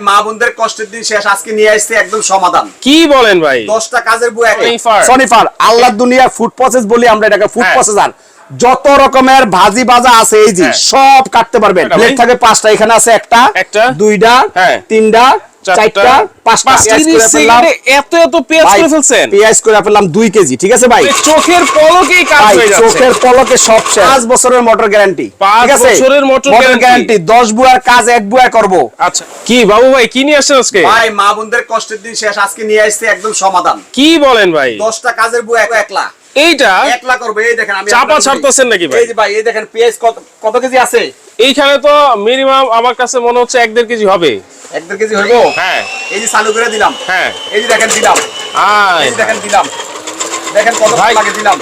মা বোনদের কষ্টের দিন শেষ আজকে নিয়ে আসছে একদম সমাধান কি বলেন ভাই দশটা কাজের বই এক সনিফার আল্লাহ দুনিয়া ফুড প্রসেস বলি আমরা এটাকে ফুড হ্যাঁ। প্রসেসার যত রকমের ভাজি ভাজা আছে এই যে হ্যাঁ। সব কাটতে পারবেন প্লেট থাকে পাঁচটা এখানে আছে একটা একটা, দুইটা হ্যাঁ। তিনটা চারটা পাঁচটা এত এত পেঁয়াজ ভাই, করে ফেলছেন। পেঁয়াজ করে ফেললাম দুই কেজি ঠিক আছে ভাই? চোখের পলকেই কাজ হয়ে যাচ্ছে। চোখের পলকে সব শেষ। পাঁচ বছরের মোটর গ্যারান্টি ঠিক আছে? বছরের motor গ্যারান্টি। দশ বুয়ার কাজ এক বুয়া করব। আচ্ছা কি বাবু ভাই কি নিয়ে আসছেন আজকে? ভাই মা বোনদের কষ্টের দিন শেষ আজকে নিয়ে আসছে একদম সমাধান। কি বলেন ভাই? দশটা কাজের এক একলা। এইটা? একলা করবে এই দেখেন আমি চাপা ছাড়তেছেন নাকি ভাই? এই যে ভাই এই দেখেন পেঁয়াজ কত কত কেজি আছে? এইখানে তো মিনিমাম আমার কাছে মনে হচ্ছে এক দেড় কেজি হবে। এক দেড় কেজি হইব? হ্যাঁ। এই যে চালু করে দিলাম। হ্যাঁ। এই যে দেখেন দিলাম। এই যে দেখেন দিলাম। দেখেন কত লাগে দিলাম।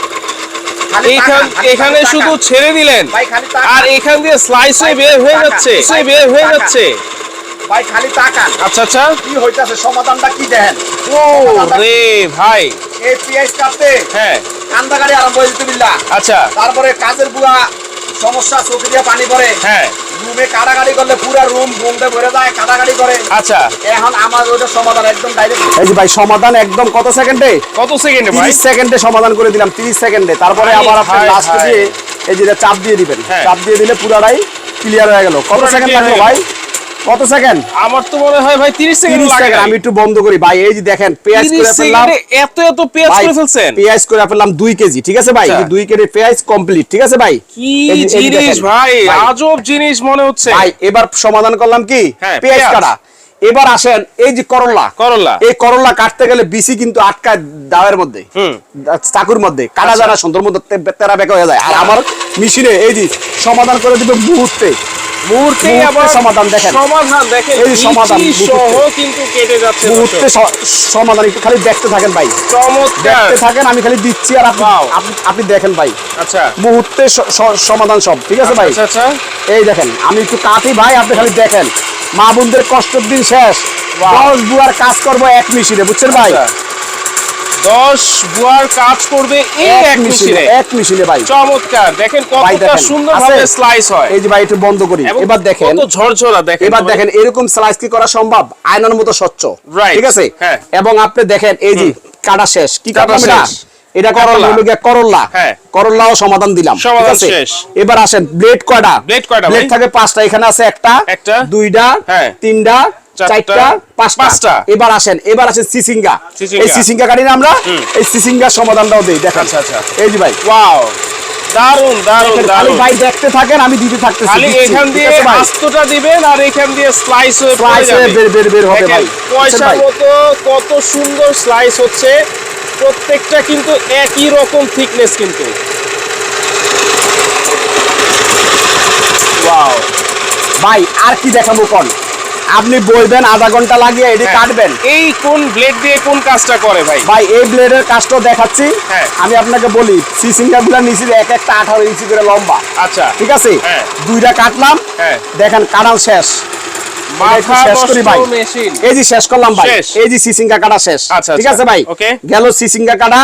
খালি এইখান এখানে শুধু ছেড়ে দিলেন। ভাই খালি তাকান। আর এখান দিয়ে স্লাইস হয়ে বের হয়ে যাচ্ছে। বের হয়ে যাচ্ছে। ভাই খালি তাকান আচ্ছা আচ্ছা। কি হইতাছে? সমাধানটা কি দেখেন? ও রে ভাই। এই পেঁয়াজ কাটতে হ্যাঁ। কান্দা গাড়ি আরম্ভ যেতে বিল্লা আচ্ছা। তারপরে কাজের বুয়া সমস্যা চোখে দিয়ে পানি পড়ে। হ্যাঁ। রুমে কাটাকাটি করলে পুরো রুম ঘুমতে ভরে যায় কাটাকাটি করে। আচ্ছা। এখন আমার ওটা সমাধান একদম ডাইরেক্ট এই যে ভাই সমাধান একদম কত সেকেন্ডে? কত সেকেন্ডে ভাই? 30 সেকেন্ডে সমাধান করে দিলাম 30 সেকেন্ডে। তারপরে আবার আপনি লাস্ট লাস্টে দিয়ে এই যে চাপ দিয়ে দিবেন। হ্যাঁ। চাপ দিয়ে দিলে পুরাটাই ক্লিয়ার হয়ে গেল। কত সেকেন্ড লাগল ভাই? কত সেকেন্ড আমার তো মনে হয় ভাই 30 সেকেন্ড 30 লাগে। আমি একটু বন্ধ করি। ভাই এই যে দেখেন পেঁয়াজ করে ফেললাম। এত এত পেঁয়াজ করে ফেলছেন। পেঁয়াজ করে ফেললাম 2 কেজি ঠিক আছে ভাই? আচ্ছা। 2 কেজি পেঁয়াজ কমপ্লিট ঠিক আছে ভাই? কি জিনিস ভাই আজব জিনিস মনে হচ্ছে। ভাই এবার সমাধান করলাম কি? হ্যাঁ, পেঁয়াজ। কাটা। এবার আসেন এই যে করলা। করলা। এই করলা কাটতে গেলে বিসি কিন্তু আটকায় দাওয়ের মধ্যে। হুম। চাকুর মধ্যে। কাটা আচ্ছা। যারা সুন্দর মধ্যে তেরা বেঁকা হয়ে যায়। আর আমার মেশিনে এই যে সমাধান করে দিবে মুহূর্তে। আবার সমাধান দেখেন। সমাধান দেখেন। এই সমাধান, সহ কিন্তু কেটে যাচ্ছে মুহূর্তে সমাধান একটু খালি দেখতে থাকেন ভাই। চমৎকার। দেখতে থাকেন আমি খালি দিচ্ছি আর আপনি দেখেন ভাই। আচ্ছা। মুহূর্তে সমাধান সব ঠিক আছে ভাই? আচ্ছা আচ্ছা। এই দেখেন আমি একটু কাটি ভাই আপনি খালি দেখেন। মা বোনদের কষ্টের দিন শেষ. দশ বুয়ার কাজ করব এক মেশিনে বুঝছেন ভাই? আচ্ছা। দশ বুয়ার কাজ করবে এই এক মেশিনে। এক মেশিনে ভাই। চমৎকার। দেখেন কতটা দেখেন, সুন্দর ভাবে স্লাইস হয়। এই যে ভাই একটু বন্ধ করি। এবং এবার দেখেন কত ঝরঝরা দেখেন এবার দেখেন এরকম স্লাইস কি করা সম্ভব? আয়নার মতো স্বচ্ছ। ঠিক আছে? হ্যাঁ। এবং আপনি দেখেন এই যে কাটা শেষ। কি কাটা শেষ। এটা করলা করলা। হলো গিয়া করলা। হ্যাঁ। করলাও সমাধান দিলাম। ঠিক আছে। এবার আসেন ব্লেড কয়টা? Blade কয়টা ব্লেড থাকে পাঁচটা এখানে আছে একটা একটা, দুইটা হ্যাঁ। তিনটা চারটা, চারটা পাঁচটা। পাঁচটা। এবার আসেন এবার আসেন সিসিঙ্গা। সিসিঙ্গা। এই সিসিঙ্গা কাটি আমরা এই সিসিঙ্গা সমাধানটাও দেই দেখেন। আচ্ছা, আচ্ছা। এই যে ভাই। ওয়াও। দারুণ দারুণ দারুণ ভাই দেখতে থাকেন আমি দিতে থাকতেছি। খালি এখান দিয়ে আস্তটা দিবেন আর এখান দিয়ে স্লাইস হয়ে পড়ে হয়ে বের বের বের হবে ভাই। বুঝছেন মতো কত সুন্দর স্লাইস হচ্ছে। প্রত্যেকটা কিন্তু একই রকম থিকনেস কিন্তু। ওয়াও ভাই আর কি দেখাবো কোন? আপনি বলবেন আধা ঘণ্টা লাগিয়ে এটি হ্যাঁ। কাটবেন এই কোন ব্লেড দিয়ে কোন কাজটা করে ভাই ভাই এই ব্লেডের কাজটা দেখাচ্ছি হ্যাঁ। আমি আপনাকে বলি সিসিঙ্গা গুলা নিচে এক একটা আঠারো ইঞ্চি করে লম্বা আচ্ছা ঠিক আছে হ্যাঁ। দুইটা কাটলাম। দেখেন কাটাল শেষ মাথা একটু শেষ করি নষ্ট ভাই। মেশিন শেষ করলাম ভাই এই যে সিসিঙ্গা কাটা শেষ ঠিক। আছে ভাই Okay. গেল সিসিঙ্গা কাটা।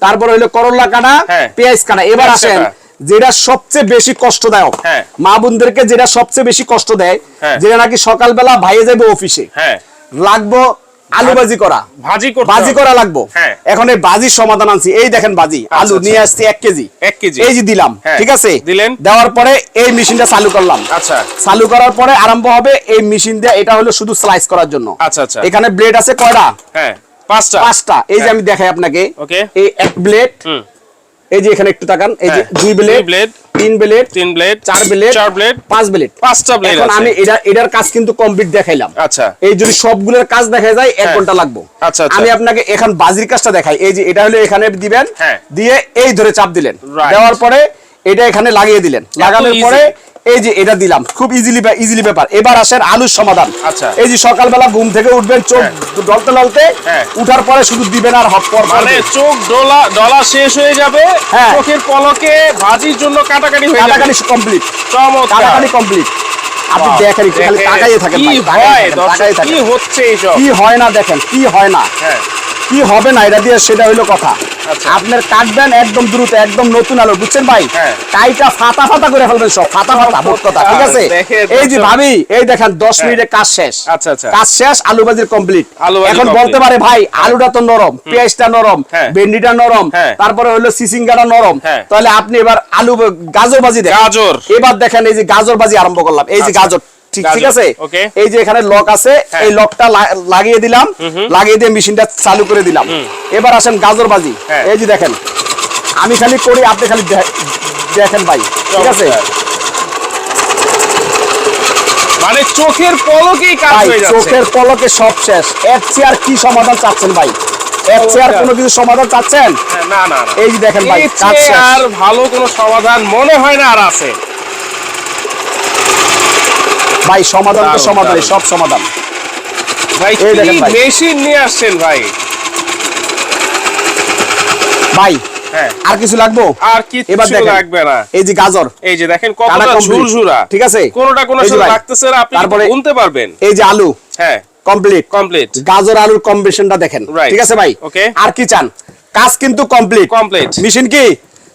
তারপর হইল করলা কাটা। পেঁয়াজ কাটা এবার আসেন। যেটা সবচেয়ে বেশি কষ্টদায়ক হ্যাঁ। মা বোনদেরকে যেটা সবচেয়ে বেশি কষ্ট দেয় হ্যাঁ। যেটা নাকি সকালবেলা ভাইয়ে যাবে অফিসে হ্যাঁ লাগবো আলু ভাজি করা ভাজি বাজি করা লাগবো। এখন এই বাজির সমাধান আনছি এই দেখেন বাজি আলু আচ্ছা। নিয়ে আসছি এক কেজি এক কেজি। এই যে দিলাম। ঠিক আছে দিলেন। দেওয়ার পরে এই মেশিনটা চালু করলাম আচ্ছা চালু করার পরে আরম্ভ হবে এই মেশিন দিয়ে এটা হলো শুধু স্লাইস করার জন্য আচ্ছা, আচ্ছা। এখানে ব্লেড আছে কয়টা হ্যাঁ পাঁচটা পাঁচটা এই যে। আমি দেখাই আপনাকে Okay. এই এক ব্লেড এই যে এখানে একটু তাকান এই যে হ্যাঁ। দুই ব্লেড ব্লেড তিন ব্লেড তিন ব্লেড চার ব্লেড চার ব্লেড পাঁচ ব্লেড পাঁচটা ব্লেড এখন আমি এটা এটার কাজ কিন্তু কমপ্লিট দেখাইলাম আচ্ছা এই যদি সবগুলোর কাজ দেখা যায় এক হ্যাঁ। ঘণ্টা লাগবে আচ্ছা, আচ্ছা। আমি আপনাকে এখন বাজির কাজটা দেখাই এই যে এটা হলো এখানে দিবেন হ্যাঁ। দিয়ে এই ধরে চাপ দিলেন দেওয়ার পরে এটা এখানে লাগিয়ে দিলেন। লাগানোর পরে এই যে এটা দিলাম খুব ইজিলি ইজিলি ব্যাপার। এবার আসেন আলুর সমাধান। আচ্ছা। এই যে সকালবেলা ঘুম থেকে উঠবেন চোখ হ্যাঁ। ডলতে ডলতে হ্যাঁ। উঠার পরে শুধু দিবেন আর হপ মানে চোখ ডলা ডলা শেষ হয়ে যাবে হ্যাঁ। চোখের পলকে ভাজির জন্য কাটাকাটি হয়ে যাবে। কাটাকাটি কমপ্লিট চমৎকার। কাটাকাটি কমপ্লিট আপনি দেখেন খালি তাকাইয়ে থাকেন কি হয় তাকাইয়ে থাকেন, কি হচ্ছে এইসব? কি হয় না দেখেন কি হয় না। হ্যাঁ। কি হবে না এটা দিয়ে সেটা হইল কথা। আপনার কাটবেন একদম দ্রুত একদম নতুন আলু বুঝছেন ভাই হ্যাঁ। কাইটা ফাটা ফাটা করে ফেলবেন সব ফাটা ফাটা মোট কথা ঠিক আছে এই যে ভাবি এই দেখেন দশ হ্যাঁ। মিনিটে কাজ শেষ আচ্ছা, আচ্ছা। কাজ শেষ আলু ভাজির কমপ্লিট এখন বলতে পারে ভাই আলুটা তো নরম পেঁয়াজটা নরম হ্যাঁ। ভেন্ডিটা নরম হ্যাঁ। তারপরে হলো সিসিঙ্গাটা নরম হ্যাঁ। তাহলে আপনি এবার আলু গাজর ভাজি দেন গাজর। এবার দেখেন এই যে গাজর ভাজি আরম্ভ করলাম এই যে আচ্ছা। গাজর ঠিক আছে? এই যে এখানে লক আছে হ্যাঁ। এই লকটা লাগিয়ে দিলাম। লাগিয়ে দিয়ে মেশিনটা চালু করে দিলাম। এবার আসেন গাজর ভাজি। হ্যাঁ। এই যে দেখেন আমি খালি করি আপনি খালি দেখেন ভাই। ঠিক আছে? মানে চোখের পলকেই কাজ হয়ে যাচ্ছে। চোখের পলকে সব শেষ। এর চেয়ে আর কি সমাধান চাচ্ছেন ভাই? এর চেয়ে আর চমৎকার। কোনো কিছু সমাধান চাচ্ছেন? হ্যাঁ, না না না। এই যে দেখেন ভাই কাজ শেষ। আর ভালো কোনো সমাধান মনে হয় না আর আছে। ভাই সমাধান তো সমাধান সব সমাধান। ভাই। মেশিন নিয়ে আসছেন ভাই? ভাই হ্যাঁ। আর কিছু লাগবো? আর কিছু লাগবে না। এই যে গাজর এই যে দেখেন কতটা ঝুরঝুরা। ঠিক আছে? কোনোটা কোনো সাথে লাগতেছে না আপনি গুনতে পারবেন। এই যে আলু হ্যাঁ। কমপ্লিট কমপ্লিট গাজর আলুর কম্বিনেশনটা দেখেন. ঠিক আছে ভাই? Okay. আর কি চান? কাজ কিন্তু কমপ্লিট Complete. মেশিন কি?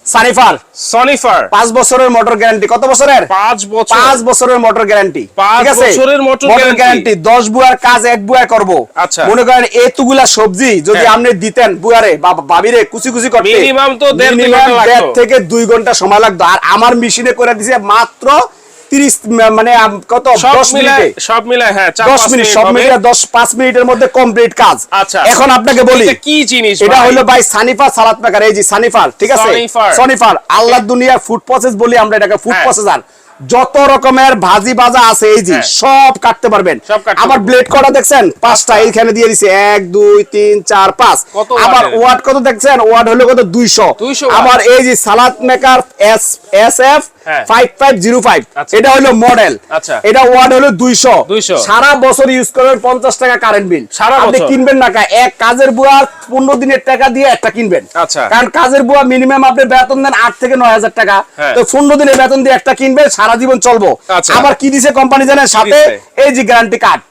সানিফার। সনিফার। 5 বছরের মোটর গ্যারান্টি। কত বছরের? 5 বছর। 5 বছরের মোটর গ্যারান্টি। 5 বছরের মোটর গ্যারান্টি। দশ বুয়ার কাজ এক বুয়া করব। আচ্ছা। মনে করেন এতগুলা সবজি যদি হ্যাঁ। আপনি দিতেন বুয়ারে বা ভাবিরে কুচি কুচি করতে। মিনিমাম তো দেড় ঘণ্টা লাগতো। থেকে দুই ঘণ্টা সময় লাগতো। আর আমার মেশিনে করে দিছে মাত্র তিরিশ মানে কত দশ মিনিটে সব মিলায় হ্যাঁ দশ মিনিট সব হবে। দশ পাঁচ মিনিটের মধ্যে কমপ্লিট কাজ আচ্ছা। এখন আপনাকে বলি কি জিনিস এটা হলো ভাই সানিফার সালাদ মেকার এই যে সানিফার ঠিক আছে সনিফার। সনিফার আল্লাহ দুনিয়ার ফুড প্রসেস বলি আমরা এটাকে ফুড হ্যাঁ। যত রকমের ভাজি ভাজা আছে এই যে হ্যাঁ। সব কাটতে পারবেন আবার ব্লেড কটা দেখছেন পাঁচটা এইখানে দিয়ে দিছে এক দুই তিন চার পাঁচ আবার ওয়াটের? ওয়াট কত দেখছেন ওয়াট হলো কত দুইশো 200 ওয়াট। আবার এই যে salad maker S S F হ্যাঁ। আচ্ছা। এটা হলো মডেল আচ্ছা। এটা ওয়াট হলো দুইশো। 200 সারা বছর ইউজ করবেন টাকা কারেন্ট বিল সারা আপনি কিনবেন না এক কাজের বুয়া পনেরো দিনের টাকা দিয়ে একটা কিনবেন। আচ্ছা। কারণ কাজের বুয়া মিনিমাম আপনি বেতন দেন থেকে টাকা। হ্যাঁ। তো দিনের বেতন দিয়ে একটা কিনবেন সারা জীবন চলবো। আবার কি দিছে কোম্পানি জানেন? সাথে এই যে গ্যারান্টি কার্ড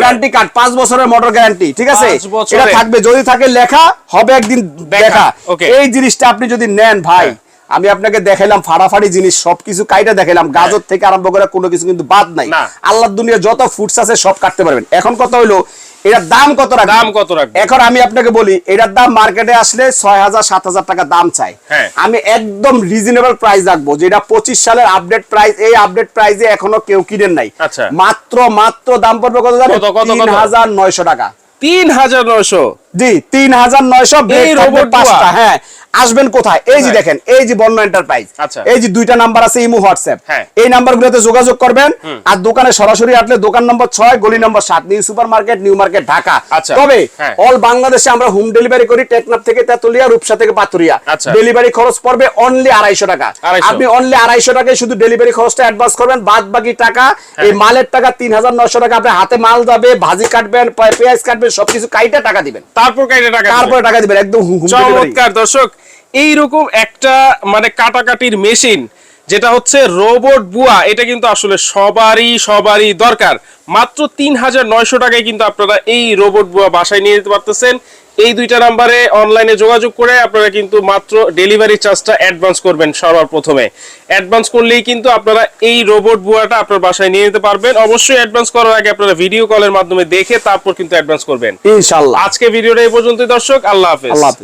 গ্যারান্টি কার্ড পাঁচ বছরের মোটর গ্যারান্টি ঠিক আছে? এটা থাকবে। যদি থাকে লেখা হবে একদিন দেখা, দেখা এই জিনিসটা আপনি যদি নেন ভাই হ্যাঁ। আমি আপনাকে দেখাইলাম ফাড়াফাড়ি জিনিস সবকিছু কাইটা দেখাইলাম। গাজর থেকে আরম্ভ করে কোনো কিছু কিন্তু বাদ নাই। আল্লাহ দুনিয়া যত ফুডস আছে সব কাটতে পারবেন। এখন কথা হইল এটার দাম কত রাখবেন? দাম কত রাখবেন? এখন আমি আপনাকে বলি এটার দাম মার্কেটে আসলে ছয় হাজার সাত হাজার টাকা দাম চাই। হ্যাঁ। আমি একদম রিজনেবল প্রাইস রাখব যেটা পঁচিশ সালের আপডেট প্রাইস এই আপডেট প্রাইসে এখনও কেউ কিনেন নাই। আচ্ছা। মাত্র মাত্র দাম পড়বে কত জানেন? কত, কত, কত? তিন হাজার নয়শো টাকা। তিন হাজার নয়শো? জি তিন হাজার নয়শো পাঁচটা হ্যাঁ। আসবেন কোথায় এই যে দেখেন এই যে বন্য এন্টারপ্রাইজ আচ্ছা। এই যে দুইটা নাম্বার আছে ইমো হোয়াটসঅ্যাপ হ্যাঁ। এই নাম্বার গুলোতে যোগাযোগ করবেন আর দোকানে সরাসরি আসলে দোকান নম্বর ছয় গলি নম্বর সাত new super market new market Dhaka আচ্ছা। তবে হ্যাঁ। অল বাংলাদেশে আমরা হোম ডেলিভারি করি টেকনাফ থেকে তেতুলিয়া রূপসা থেকে পাতুরিয়া আচ্ছা। ডেলিভারি খরচ পড়বে অনলি আড়াইশো টাকা আপনি অনলি আড়াইশো টাকায় শুধু ডেলিভারি খরচটা অ্যাডভান্স করবেন বাদ বাকি টাকা হ্যাঁ। এই মালের টাকা তিন হাজার নয়শো টাকা আপনি হাতে মাল যাবে ভাজি কাটবেন পেঁয়াজ কাটবেন সবকিছু কাইটা টাকা দিবেন তারপর কাইটে টাকা দিবেন। তারপরে টাকা দিবেন একদম। চমৎকার দর্শক এইরকম একটা মানে কাটাকাটির মেশিন যেটা হচ্ছে রোবট বুয়া এটা কিন্তু আসলে সবারই সবারই দরকার। মাত্র তিন হাজার নয়শো টাকায় কিন্তু আপনারা এই রোবট বুয়া বাসায় নিয়ে যেতে পারতেছেন। এই দুইটা নাম্বারে অনলাইনে যোগাযোগ করে আপনারা কিন্তু মাত্র ডেলিভারি চার্জটা অ্যাডভান্স করবেন সবার প্রথমে অ্যাডভান্স করলেই কিন্তু আপনারা এই রোবট বুয়াটা আপনার বাসায় নিয়ে যেতে পারবেন। অবশ্যই অ্যাডভান্স করার আগে আপনারা ভিডিও কলের মাধ্যমে দেখে তারপর কিন্তু অ্যাডভান্স করবেন। ইনশাল্লাহ আজকে ভিডিওটা এই পর্যন্তই দর্শক আল্লাহ হাফেজ। আল্লাহ হাফিজ।